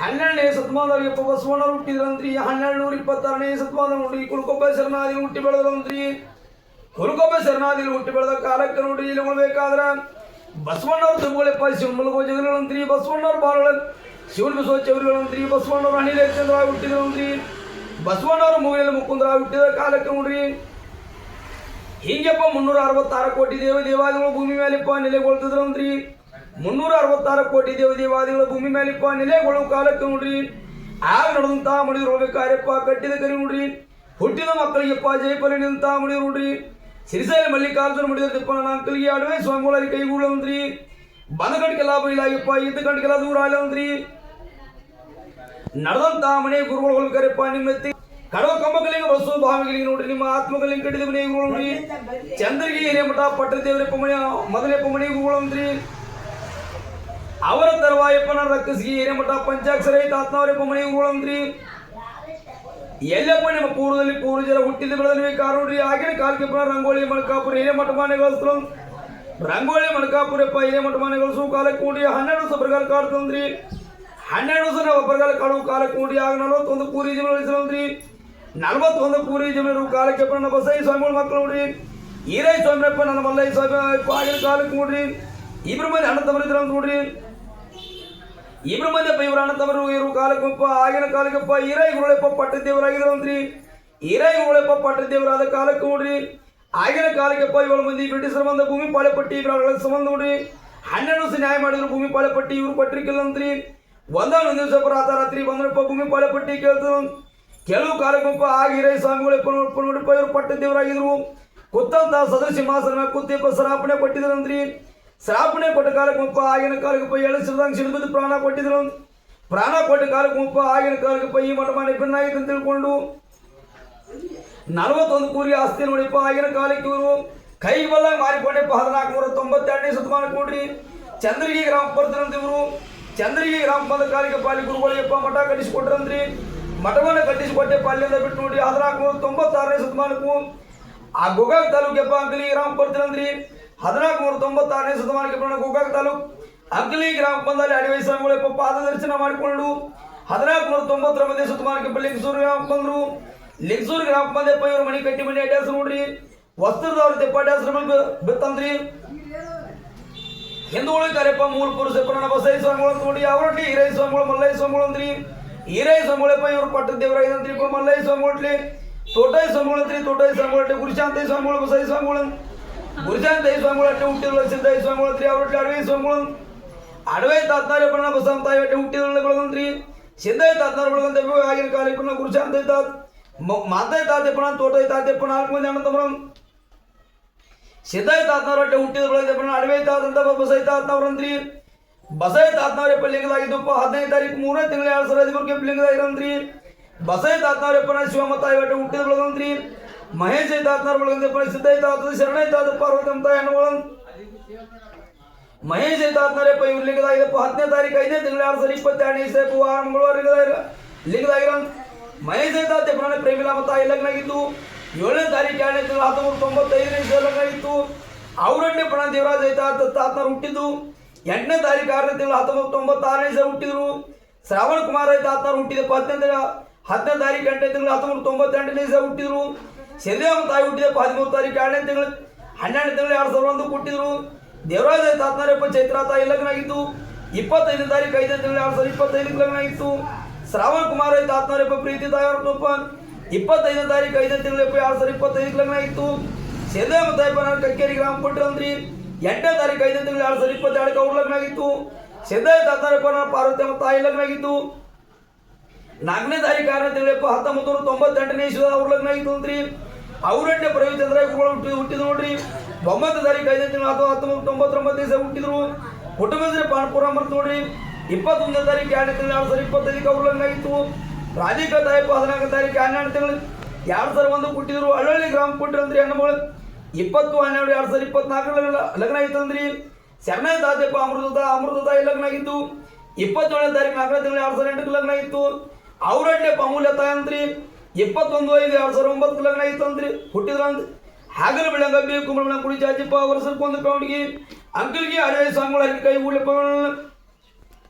ಹನ್ನೆರಡನೇ ಶತಮಾನದಲ್ಲಿ ಬಸವಣ್ಣರು ಹುಟ್ಟಿದ್ರಂತ್ರಿ ಹನ್ನೆರಡು ನೂರ ಇಪ್ಪತ್ತಾರನೇ ಶತಮಾನ ನೋಡ್ರಿ ಕುಲಕೊಬ್ಬ ಶರಣಾದಿ ಹುಟ್ಟಿ ಬೆಳೆದ್ರಂತ್ರಿ ಕುಲಕೊಬ್ಬ ಶರಣಾದಿ ಹುಟ್ಟಿ ಬೆಳೆದ ಕಾಲಕ್ಕೆ ನೋಡ್ರಿ, ಇಲ್ಲಿ ಉಳ್ಬೇಕಾದ್ರ ಬಸವಣ್ಣವ್ರ ಶಿವನ ಮಲಗೋ ಜಗಗಳಂತ್ರಿ ಬಸವಣ್ಣವ್ರ ಬಾಳ ಶಿವನ ಬಸವ ಚೌರಿಗಳಂತ್ರಿ ಬಸವಣ್ಣವ್ರ ಅನಿಲ ಚಂದ್ರ ಹುಟ್ಟಿದ್ರಂತ್ರಿ ಬಸವಣ್ಣವ್ರ ಮೂಗಿನಲ್ಲಿ ಮುಕುಂದ್ರ ಹುಟ್ಟಿದ ಕಾಲಕ್ಕೆ ನೋಡ್ರಿ. ಹೀಗೆಪ್ಪ ಮುನ್ನೂರ ಅರವತ್ತಾರು ಕೋಟಿ ದೇವ ದೇವಾದಿಗಳು ಭೂಮಿ ಮೇಲೆಪ್ಪ ನೆಲೆಗೊಳ್ತಿದ್ರಂತ್ರಿ ಮುನ್ನೂರ ಅರವತ್ತಾರು ಕೋಟಿ ದೇವ ದೇವಾದಿಗಳು ಭೂಮಿ ಮೇಲೆಪ್ಪ ನೆಲೆಗೊಳ್ಳುವ ಕಾಲಕ್ಕೆ ನೋಡ್ರಿ ಆಗ ನಡೆದಂತ ಮಡಿದ್ರು ಹೋಗ್ಬೇಕಾರಪ್ಪ ಕಟ್ಟಿದ ಕರಿ ನೋಡ್ರಿ ಹುಟ್ಟಿದ ಮಕ್ಕಳಿಗೆಪ್ಪ ಜಯಪಲಿ ನಿಂತ ಮಡಿದ್ರು ನೋಡ್ರಿ ಸಿರಿಸೈಲ ಮಲ್ಲಿಕಾರ್ಜುನ ಮಡಿದ್ರ ತಿಪ್ಪನ ಅಂಕಲಿಗೆ ಅಡವೆ ಸ್ವಾಮಿಗಳ ಕೈಗೂಡಂತ್ರಿ ಬಂದ ಗಂಟೆಗೆ ಲಾಭ ಇಲ್ಲ ಅಯ್ಯಪ್ಪ ಇದ್ದ ಗಂಟೆಗೆಲ್ಲ ದೂರ ಅಲ್ಲಂತ್ರಿ ನಡೆದಂತ ಮನೆ ಗುರುಗಳು ಹೋಗ್ಬೇಕಾರಪ್ಪ ನಿಮ್ಮ ಎತ್ತಿ ಕಡವ ಕಂಬಗಳಿಗೆ ಬಸ್ಸು ಭಾವಿಗಳಿಗೆ ನೋಡ್ರಿ ನಿಮ್ಮ ಆತ್ಮಗಳಿಗೆ ಕಟ್ಟಿದ ಮನೆ ಗುರುಗಳು ನೋಡ್ರಿ ಚಂದ್ರಿಗೆ ಹಿರೇಮಠ ಪಟ್ಟ ದೇವರಪ್ಪ ಮನೆ ಮೊದಲೇಪ್ಪ ಮನೆ ಗುರುಗಳು ಅಂದ್ರಿ ಅವರ ತರುವಾಯಪ್ಪನ ರಕ್ಕಸಿಗೆ ಹಿರೇಮಠ ಪಂಚಾಕ್ಷರ ಐತ ಮನೆ ಅಂದ್ರಿ ಎಲ್ಲಪ್ಪ ನಿಮ್ಮ ಪೂರ್ವದಲ್ಲಿ ಪೂರ್ವಜರ ಹುಟ್ಟಿದ ಬೆಳೆದನಿವೆ ಕಾರೋಡ್ರಿ ಆಗಿನ ಕಾಲಕ್ಕೆ ಪುನಃ ರಂಗೋಲಿ ಮಣಕಾಪುರ ಹಿರೇಮಠ ಮಾನೆಗಳಿಸ್ರು ರಂಗೋಳಿ ಮಣಕಾಪುರಪ್ಪ ಹಿರೇಮಠ ಮಾನೆಗಳಿಸು ಕಾಲಕ್ಕೆ ಕೂಡಿ ಹನ್ನೆರಡು ವರ್ಷ ಬರಗಾಲ ಕಾಡ್ತಂದ್ರಿ ಹನ್ನೆರಡು ವರ್ಷ ನಾವು ಬರಗಾಲ ಕಾಡುವ ಕಾಲಕ್ಕೆ ಕೂಡಿ ಆಗ ನಲವತ್ತೊಂದು ಪೂರಿ ಜಮೀನು ಉಳಿಸಿದ್ರಿ ನಲವತ್ತೊಂದು ಪೂರಿ ಜಮೀನು ನನ್ನ ಬಸೈ ಸ್ವಾಮಿ ಮಕ್ಕಳು ನೋಡ್ರಿ ಈರೈ ಸ್ವಾಮಿಯಪ್ಪ, ನನ್ನ ಮಲ್ಲೈ ಸ್ವಾಮಿ, ಆಗಿನ ಕಾಲಕ್ಕೆ ನೋಡ್ರಿ ಇಬ್ರು ಮಂದಿ ಅಣ್ಣ ತಮ್ಮರಿದ್ರು ಅಂತ ನೋಡ್ರಿ ಇಬ್ರು ಮಂದಿಯಪ್ಪ ಇವ್ರ ಅಣ್ಣ ತಮ್ಮರು ಇವರು ಕಾಲಕ್ಕಪ್ಪ ಆಗಿನ ಕಾಲಕ್ಕಪ್ಪ ಈರೈ ಗುರುಳೆಪ್ಪ ಪಟ್ಟ ದೇವರಾಗಿದ್ರಂತ್ರಿ ಈರೈ ಗುರುಳೆಪ್ಪ ಪಟ್ಟ ದೇವರಾದ ಕಾಲಕ್ಕೆ ನೋಡ್ರಿ ಆಗಿನ ಕಾಲಕ್ಕಪ್ಪ ಏಳು ಮಂದಿ ಬ್ರಿಟಿಷರ ಬಂದ ಭೂಮಿ ಪಾಳೆ ಪಟ್ಟಿ ಇವ್ರ ಸಂಬಂಧ ನೋಡ್ರಿ ಹನ್ನೆರಡು ವರ್ಷ ನ್ಯಾಯ ಮಾಡಿದ್ರು ಭೂಮಿ ಪಾಳೆ ಪಟ್ಟಿ ಇವ್ರು ಪಟ್ರಿಕಿಲ್ಲಂತ್ರಿ ಒಂದೊಂದು ದಿವಸ ರಾತ ರಾತ್ರಿ ಬಂದ್ರಪ್ಪ ಭೂಮಿ ಪಾಳೆ ಪಟ್ಟಿ ಕೇಳ್ತು ಕೆಲವು ಕಾಲಕ್ಕಪ್ಪ ಆಗ ಹಿರೈ ಸ್ವಾಮಿಗಳಪ್ಪ ನೋಡ್ಪ ನೋಡಪ್ಪ ಇವ್ರು ಪಟ್ಟ ದೇವರಾಗಿದ್ರು ಕುತ್ತಂತ ಸದೃ ಸಿಂಹಾಸನ ಕುತ್ತಿಯಪ್ಪ ಸರಾಪಣೆ ಕೊಟ್ಟಿದ್ರಂತ್ರಿ ಸರಾಪಣೆ ಕೊಟ್ಟ ಕಾಲಕ್ಕಪ್ಪ ಆಗಿನ ಕಾಲಕ್ಕೆ ಏಳು ಸಿರದಂಗ ಸಿಡಿದು ಪ್ರಾಣ ಕೊಟ್ಟಿದ್ರು. ಪ್ರಾಣ ಕೊಟ್ಟ ಕಾಲಕ್ಕಪ್ಪ ಆಗಿನ ಕಾಲಕ್ಕಪ್ಪ ಈ ಮಠ ಮಾಡಿ ಬೆನ್ನಾಗಿತ್ತು ಅಂತ ತಿಳ್ಕೊಂಡು. ನಲವತ್ತೊಂದು ಕೂರಿ ಆಸ್ತಿ ನೋಡಿಪ್ಪ, ಆಗಿನ ಕಾಲಕ್ಕೆ ಇವರು ಕೈ ಬಲ್ಲ ಮಾರಿಕೊಂಡಿಪ್ಪ ಹದಿನಾಲ್ಕು ನೂರ ತೊಂಬತ್ತೆರಡನೇ ಶತಮಾನ ಕೊಡ್ರಿ. ಚಂದ್ರಗಿ ಗ್ರಾಮ ಬರ್ತಾರಂತ ಇವರು. ಚಂದ್ರಗಿ ಗ್ರಾಮ ಬಂದ ಕಾಲಿಗೆ ಪಾಲಿ ಗುರುಗಳಿಗೆಪ್ಪ ಮಠ ಕಟ್ಟಿಸಿಕೊಟ್ರಂತ್ರಿ. ಮಠವನ್ನು ಕಟ್ಟಿಸಿಕೊಟ್ಟೆ ಪಾಲ್ಯದ ಬಿಟ್ಟು ನೋಡಿ, ಹದಿನಾಲ್ಕು ನೂರ ತೊಂಬತ್ತಾರನೇ ಶತಮಾನಕ್ಕೂ ಆ ಗೋಕಾಕ್ ತಾಲೂಕೆಪ್ಪ ಅಂಕಲಿ ಗ್ರಾಮ ಬರ್ತೀರಂದ್ರಿ ಹದಿನಾಲ್ಕು ನೂರ ತೊಂಬತ್ತಾರನೇ ಶತಮಾನಕ್ಕೆ ಬರೋಣ ಗೋಕಾಕ್ ತಾಲೂಕು. ಅಗ್ಲಿ ಗ್ರಾಮ ಪಂಚಾಯತ್ ಅಡಿವೈ ಸ್ವಾಮಿಗಳಪ್ಪ ಪಾದ ದರ್ಶನ ಮಾಡಿಕೊಂಡು ಹದಿನಾಲ್ಕು ನೂರ ತೊಂಬತ್ತೊಂಬತ್ತನೇ ಶತಮಾನಕ್ಕೆ ಲಿಂಗಸೂರು ಗ್ರಾಮ ಬಂದರು. ಲಿಂಗಸೂರು ಗ್ರಾಮ ಪಂಚಾಯತ್ ಇವರು ಮನೆ ಕಟ್ಟಿ ಮನೆ ಅಡ್ಯಾಸ ನೋಡ್ರಿ. ವಸ್ತ್ರದವ್ರ ತೆಪ್ಪ ಅಡ್ಯಾಸ ಬಿತ್ತಂದ್ರಿ. ಹಿಂದೂಗಳು ಕರೆಪ್ಪ ಮೂಲ ಪುರುಷ ಪ್ರಾಣ ಬಸೈ ಸ್ವಾಮಿಗಳು ನೋಡಿ ಅವರೊಟ್ಟಿ ಹಿರೈ ಸ್ವಾಮಿಗಳು, ಮಲ್ಲೈ ಸ್ವಾಮಿಗಳು ಅಂದ್ರಿ. ಹಿರೈ ಸ್ವಾಮಿಗಳಪ್ಪ ಇವರು ಪಟ್ಟ ದೇವರಾಗಿದ್ರಿ ಮಲ್ಲೈ ಸ್ವಾಮಿಗಳು ತೋಟೈ ಸ್ವಾಮಿಗಳು ಅಂತ್ರಿ ತೋಟೈ ಸ್ವಾಮಿಗಳು ಗುರುಶಾಂತೈ ಸ್ವಾಮಿಗಳು, ಬಸೈ ಸ್ವಾಮಿಗಳು ಗುರುಶಾಂತೈ ಸ್ವಾಮಿಗಳು ಅಟ್ಟೆ ಹುಟ್ಟಿದ್ರು ಸಿದ್ದೈ ಸ್ವಾಮಿಗಳು ಅಂತ್ರಿ ಅವರೊಟ್ಟಿ ಅಡವೈ ಸ್ವಾಮಿಗಳು ಅಡವೈ ತಾತ್ನಾರ ಬಣ್ಣ ಬಸವಂತ ಅಟ್ಟೆ ಹುಟ್ಟಿದ್ರು ಬೆಳಗಂತ್ರಿ ಸಿದ್ದೈ ತಾತ್ನಾರ ಬೆಳಗಂತ ಆಗಿನ ಕಾಲಕ್ಕೆ ಗುರುಶಾಂತೈ ತಾತ್ ಮಾತೈ ತಾತೆಪ್ಪಣ ತೋಟೈ ತಾತೆಪ್ಪ ನಾಲ್ಕು ಮಂದಿ ಅಣ್ಣ ತಮ್ಮ ಸಿದ್ಧಾಯ ತಾತ್ನವರೊಟ್ಟೆ ಹುಟ್ಟಿದ ಬೆಳೆದ ಅಡವೆ ತಾತಂತ ಬಸೈ ತಾತ್ನವ್ರಂದ್ರಿ ಬಸೈ ತಾತ್ನವರಪ್ಪ ಲಿಂಗದಾಗಿದ್ದಪ್ಪ ಹದಿನೈದು ತಾರೀಕು ಮೂರನೇ ತಿಂಗಳ ಎರಡ್ ಸಾವಿರದ ಹದಿಮೂರಕ್ಕೆ ಲಿಂಗದಾಗಿರಂದ್ರಿ ಬಸೈ ತಾತ್ನವರಪ್ಪನ ಶಿವಮತ ಇವಟ್ಟೆ ಹುಟ್ಟಿದ ಬೆಳೆದಂತ್ರಿ ಮಹೇಶ್ ತಾತ್ನವ್ರ ಬೆಳಗಂದಪ್ಪ ಸಿದ್ಧಾಯ ತಾತ ಶರಣೈ ಪಾರ್ವತಿ ಪಾರ್ವತಂತ ಹೆಣ್ಣುಗಳು ಮಹೇಶ್ ತಾತ್ನವರಪ್ಪ ಇವ್ರ ಲಿಂಗದಾಗಿದ್ದಪ್ಪ ಹತ್ತನೇ ತಾರೀಕು ಐದನೇ ತಿಂಗಳ ಎರಡು ಸಾವಿರದ ಇಪ್ಪತ್ತೆರಡನೇ ಇಸೇಪು ವಾರ ಮಂಗಳವಾರ ಲಿಂಗದಾಗಿರ ಮಹೇಶ್ ತಾತ್ಯಪ್ಪನ ಪ್ರೇಮಿಲ ಲಗ್ನ ಆಗಿತ್ತು ಏಳನೇ ತಾರೀಕು ಎರಡನೇ ತಿಂಗಳ ಹತ್ತೊಂಬತ್ತು ತೊಂಬತ್ತೈದನೇ ಇಷ್ಟ ಲಗ್ನ ಆಗಿತ್ತು ಅವರನ್ನೇ ಪ್ರಾಣ ದೇವರಾಜ್ ಐತಾತ್ ತಾತನ ಹುಟ್ಟಿದ್ದು. ಎಂಟನೇ ತಾರೀಕು ಆರನೇ ತಿಂಗಳ ಹತ್ತೊಂಬತ್ತು ತೊಂಬತ್ತಾರನೇ ಇಸವಿ ಹುಟ್ಟಿದ್ರು. ಶ್ರಾವಣ ಕುಮಾರ್ ತಾತನ ಹುಟ್ಟಿದಪ್ಪ ಹತ್ತನೇ ತಿಂಗಳ, ಹತ್ತನೇ ತಾರೀಕು ಎಂಟನೇ ತಿಂಗಳ ಹತ್ತೊಂಬತ್ತು ತೊಂಬತ್ತೆಂಟನೇ ಇಸವಿ ಹುಟ್ಟಿದ್ರು. ಸಿದ್ದೇವ ತಾಯಿ ಹುಟ್ಟಿದಪ್ಪ ಹದಿಮೂರು ತಾರೀಕು ಎರಡನೇ ತಿಂಗಳು, ಹನ್ನೆರಡು ತಿಂಗಳು ಎರಡು ಸಾವಿರ ಒಂದು ಕೊಟ್ಟಿದ್ರು ದೇವರಾಜ ತಾತ್ನಾರಪ್ಪ ಚೈತ್ರ ತಾಯಿ ಲಗ್ನಾಗಿತ್ತು ಇಪ್ಪತ್ತೈದನೇ ತಾರೀಕು ಐದನೇ ತಿಂಗಳು ಎರಡು ಸಾವಿರದ ಇಪ್ಪತ್ತೈದಕ್ಕೆ ಲಗ್ನಾಗಿತ್ತು ಶ್ರಾವಣ ಕುಮಾರ ತಾತ್ನಾರಪ್ಪ ಪ್ರೀತಿ ತಾಯಿಯವ್ರಪ್ಪ ಇಪ್ಪತ್ತೈದನೇ ತಾರೀಕು ಐದನೇ ತಿಂಗಳಪ್ಪ ಎರಡು ಸಾವಿರದ ಇಪ್ಪತ್ತೈದಕ್ಕೆ ಲಗ್ನ ಆಗಿತ್ತು ಸಿದ್ದೇವ ತಾಯಿಪ್ಪ ನಾನು ಕಕ್ಕೇರಿ ಗ್ರಾಮ ಕೊಟ್ಟಿರಂದ್ರಿ ಎಂಟನೇ ತಾರೀಕು ಐದನೇ ತಿಂಗಳು ಎರಡು ಸಾವಿರದ ಇಪ್ಪತ್ತೆರಡಕ್ಕೆ ಅವ್ರ ಲಗ್ನ ಆಗಿತ್ತು ಸಿದ್ದಾಯ ತಾತನರಪ್ಪ ನಾನು ಪಾರ್ವತಮ್ಮ ತಾಯಿ ಲಗ್ನ ಆಗಿತ್ತು ನಾಲ್ಕನೇ ತಾರೀಕು ಆರನೇ ತಿಂಗಳಪ್ಪ ಹತ್ತೊಂಬತ್ತು ನೂರ ತೊಂಬತ್ತೆಂಟನೇ ಇಸ್ವಿ ಅವ್ರ ಲಗ್ನ ಆಗಿತ್ತು ಅಂತ್ರಿ ಪ್ರವಿಚಂದ್ರ ಗುರುಗಳು ಹುಟ್ಟಿ ಹುಟ್ಟಿದ್ರು ನೋಡ್ರಿ. ಒಂಬತ್ತು ತಾರೀಕು ಐದನೇ ತಿಂಗಳು ಅಥವಾ ತೊಂಬತ್ತೊಂಬತ್ತು ದಿವಸ ಹುಟ್ಟಿದ್ರು. ಕುಟುಂಬದ ಪಾಣಪುರ ಮರ್ತು ನೋಡ್ರಿ. ಇಪ್ಪತ್ತೊಂದನೇ ತಾರೀಕು ಎರಡನೇ ತಿಂಗಳು, ಎರಡು ಸಾವಿರ ಇಪ್ಪತ್ತೈದಕ್ಕೆ ಆಗಿತ್ತು ರಾಧಿಕಾ ತಾಯಪ್ಪ ಹದಿನಾಲ್ಕು ತಾರೀಕು ಹನ್ನೆರಡು ತಿಂಗಳು, ಎರಡು ಸಾವಿರ ಒಂದು ಹುಟ್ಟಿದ್ರು. ಹಳ್ಳಿ ಗ್ರಾಮ ಕೊಟ್ಟಿರಂದ್ರಿ ಹೆಣ್ಣುಮಗಳು ಇಪ್ಪತ್ತು, ಹನ್ನೆರಡು, ಎರಡು ಸಾವಿರ ಇಪ್ಪತ್ನಾಲ್ಕರಲ್ಲಿ ಲಗ್ನ ಆಯ್ತಂದ್ರಿ ಶರಣೆ ತಾತಪ್ಪ ಅಮೃತ ಅಮೃತ ತಾಯಿ ಲಗ್ನ ಆಗಿತ್ತು. ಇಪ್ಪತ್ತೇಳನೇ ತಾರೀಕು ನಾಲ್ಕನೇ ತಿಂಗಳು, ಎರಡು ಸಾವಿರ ಎಂಟಕ್ಕೆ ಲಗ್ನ ಆಗಿತ್ತು ಅವರಡ್ಡೆ ಅಮೂಲ್ಯ ತಾಯಿ ಅಂತ್ರಿ ಇಪ್ಪತ್ತೊಂದು ಐದು ಎರಡು ಸಾವಿರದ ಒಂಬತ್ತು ಲಗ್ನ ಐತೆ ಅಂದ್ರಿ ಹುಟ್ಟಿದ್ರಂದ್ರಿ ಹಾಗಲ ಬೇಕು ಕುಂಬಳ ಕುಡಿ ಜಾಜಿಪ್ಪ ವರ್ಷಕ್ಕೊಂದು ಕೌಂಡಿಗೆ ಅಂಕಲ್ಗೆ ಹಳೆ ಸಾಂಗ್ಗಳು ಹಾಕಿ ಕೈ ಉಳಿಪ